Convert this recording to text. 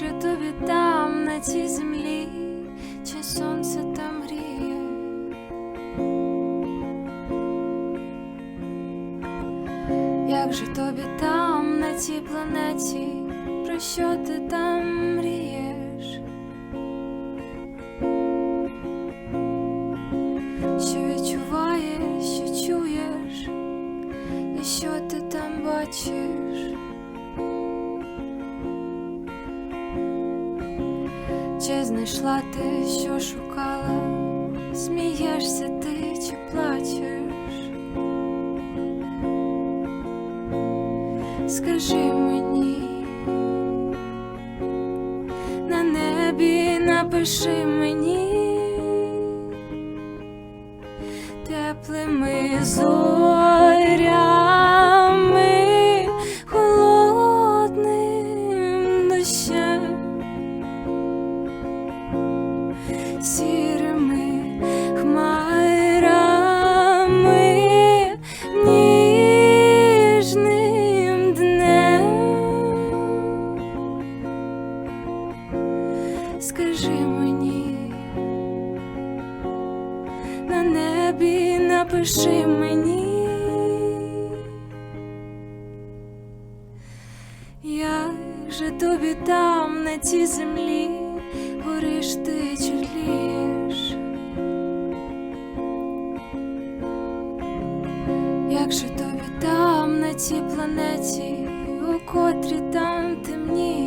же тобі там, на цій землі, чи сонце там гріє? Як же тобі там, на цій планеті, про що ти там мрієш? Що відчуваєш, що чуєш, і що ти там бачиш? Чи знайшла ти, що шукала? Смієшся ти чи плачеш? Скажи мені, на небі напиши мені теплими зорями, сірими хмарами, ніжним днем. Скажи мені, на небі напиши мені, як же тобі там, на цій землі, гориш ти Як же тобі там, на цій планеті, у котрі там темніє?